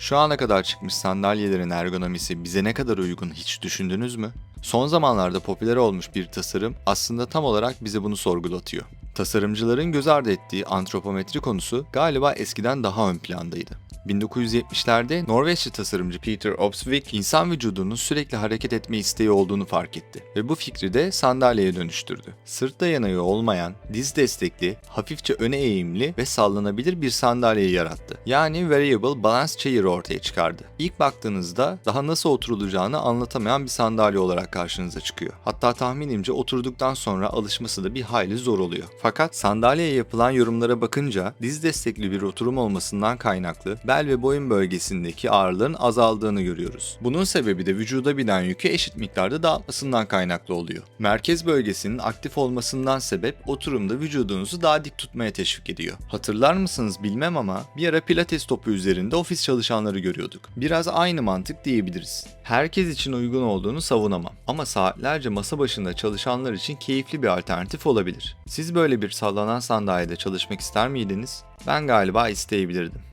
Şu ana kadar çıkmış sandalyelerin ergonomisi bize ne kadar uygun hiç düşündünüz mü? Son zamanlarda popüler olmuş bir tasarım aslında tam olarak bize bunu sorgulatıyor. Tasarımcıların göz ardı ettiği antropometri konusu galiba eskiden daha ön plandaydı. 1970'lerde Norveçli tasarımcı Peter Opsvik insan vücudunun sürekli hareket etme isteği olduğunu fark etti ve bu fikri de sandalyeye dönüştürdü. Sırt dayanağı olmayan, diz destekli, hafifçe öne eğimli ve sallanabilir bir sandalye yarattı. Yani Variable Balance Chair ortaya çıkardı. İlk baktığınızda daha nasıl oturulacağını anlatamayan bir sandalye olarak karşınıza çıkıyor. Hatta tahminimce oturduktan sonra alışması da bir hayli zor oluyor. Fakat sandalyeye yapılan yorumlara bakınca diz destekli bir oturum olmasından kaynaklı bel ve boyun bölgesindeki ağrıların azaldığını görüyoruz. Bunun sebebi de vücuda binen yükü eşit miktarda dağıtmasından kaynaklı oluyor. Merkez bölgesinin aktif olmasından sebep oturumda vücudunuzu daha dik tutmaya teşvik ediyor. Hatırlar mısınız bilmem ama bir ara pilates topu üzerinde ofis çalışanları görüyorduk. Biraz aynı mantık diyebiliriz. Herkes için uygun olduğunu savunamam ama saatlerce masa başında çalışanlar için keyifli bir alternatif olabilir. Siz böyle bir sallanan sandalyede çalışmak ister miydiniz? Ben galiba isteyebilirdim.